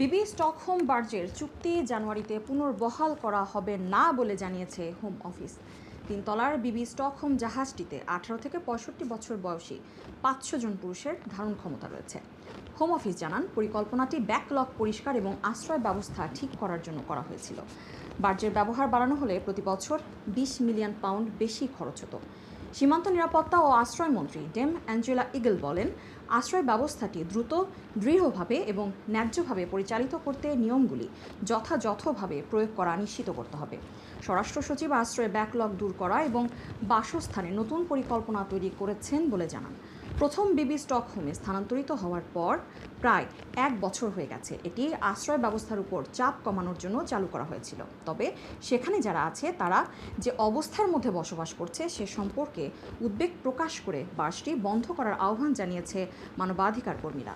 বিবি Stockholm বার্জের চুক্তি জানুয়ারিতে পুনর্বহাল করা হবে না বলে জানিয়েছে হোম অফিস। তিনতলার বিবি স্টকহোম জাহাজটিতে আঠারো থেকে পঁয়ষট্টি বছর বয়সী পাঁচশো জন পুরুষের ধারণ ক্ষমতা রয়েছে। হোম অফিস জানান, পরিকল্পনাটি ব্যাকলগ পরিষ্কার এবং আশ্রয় ব্যবস্থা ঠিক করার জন্য করা হয়েছিল। বার্জের ব্যবহার বাড়ানো হলে প্রতি বছর বিশ মিলিয়ন পাউন্ড বেশি খরচ হতো। সীমান্ত নিরাপত্তা ও আশ্রয় মন্ত্রী ডেম অ্যাঞ্জেলা ইগল বলেন, আশ্রয় ব্যবস্থাটি দ্রুত, দৃঢ়ভাবে এবং ন্যায্যভাবে পরিচালিত করতে নিয়মগুলি যথাযথভাবে প্রয়োগ করা নিশ্চিত করতে হবে। স্বরাষ্ট্র সচিব আশ্রয় ব্যাকলগ দূর করা এবং বাসস্থানে নতুন পরিকল্পনা তৈরি করেছেন বলে জানান। প্রথম বিবি স্টকহোমে স্থানান্তরিত হওয়ার পর প্রায় এক বছর হয়ে গেছে। এটি আশ্রয় ব্যবস্থার উপর চাপ কমানোর জন্য চালু করা হয়েছিল। তবে সেখানে যারা আছে, তারা যে অবস্থার মধ্যে বসবাস করছে, সে সম্পর্কে উদ্বেগ প্রকাশ করে বাসটি বন্ধ করার আহ্বান জানিয়েছে মানবাধিকার কর্মীরা